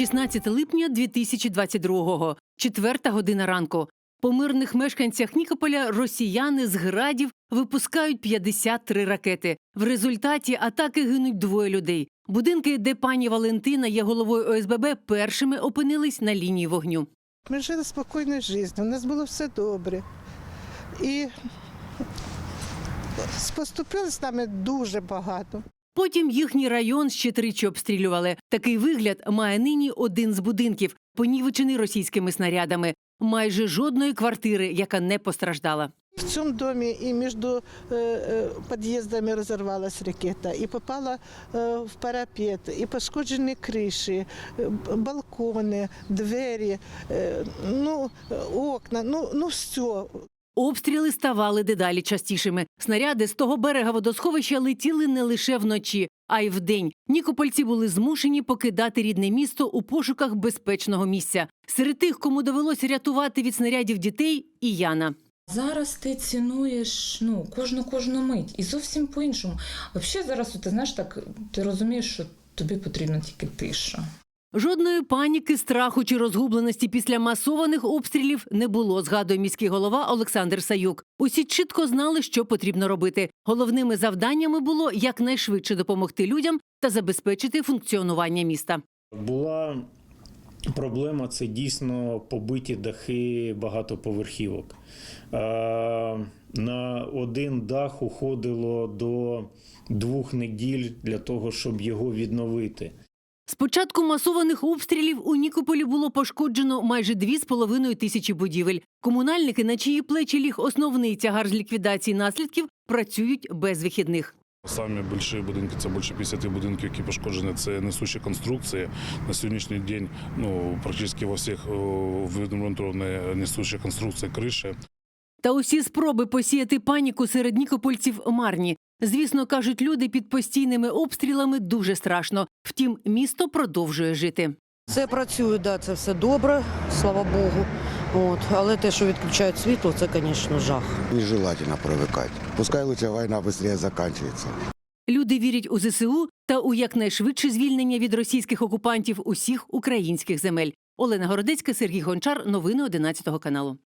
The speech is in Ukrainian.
16 липня 2022-го, четверта година ранку. По мирних мешканцях Нікополя росіяни з градів випускають 53 ракети. В результаті атаки гинуть двоє людей. Будинки, де пані Валентина є головою ОСББ, першими опинились на лінії вогню. Ми жили спокійною життю, у нас було все добре. І поступили з нами дуже багато. Потім їхній район ще тричі обстрілювали. Такий вигляд має нині один з будинків, понівечений російськими снарядами. Майже жодної квартири, яка не постраждала. В цьому домі і між е, е, під'їздами розірвалася ракета, і попала е, в парапет, і пошкоджені криші, балкони, двері, ну, окна, ну, ну все. Обстріли ставали дедалі частішими. Снаряди з того берега водосховища летіли не лише вночі, а й вдень. Нікопольці були змушені покидати рідне місто у пошуках безпечного місця. Серед тих, кому довелося рятувати від снарядів дітей, і Яна. Зараз ти цінуєш ну, кожну кожну мить і зовсім по-іншому. Взагалі зараз ти знаєш так, ти розумієш, що тобі потрібна тільки тиша. Жодної паніки, страху чи розгубленості після масованих обстрілів не було, згадує міський голова Олександр Саюк. Усі чітко знали, що потрібно робити. Головними завданнями було якнайшвидше допомогти людям та забезпечити функціонування міста. Була проблема це дійсно побиті дахи багатоповерхівок. Е, На один дах уходило до двох неділь для того, щоб його відновити. З початку масованих обстрілів у Нікополі було пошкоджено майже дві з половиною тисячі будівель. Комунальники, на чиї плечі ліг основний тягар з ліквідації наслідків, працюють без вихідних. Самі більші будинки це більше 50 будинків, які пошкоджені. Це несущі конструкції. На сьогоднішній день ну практично во всіх відремонтовані несущі конструкції криші. Та усі спроби посіяти паніку серед нікопольців марні. Звісно, кажуть люди під постійними обстрілами дуже страшно. Втім, місто продовжує жити. Це працює, да, це все добре, слава Богу. От. Але те, що відключають світло, це, звісно, жах. Нежелательно привыкать. Пускай лучше война быстрее заканчивается. Люди вірять у ЗСУ та у якнайшвидше звільнення від російських окупантів усіх українських земель. Олена Городецька, Сергій Гончар. Новини 11 каналу.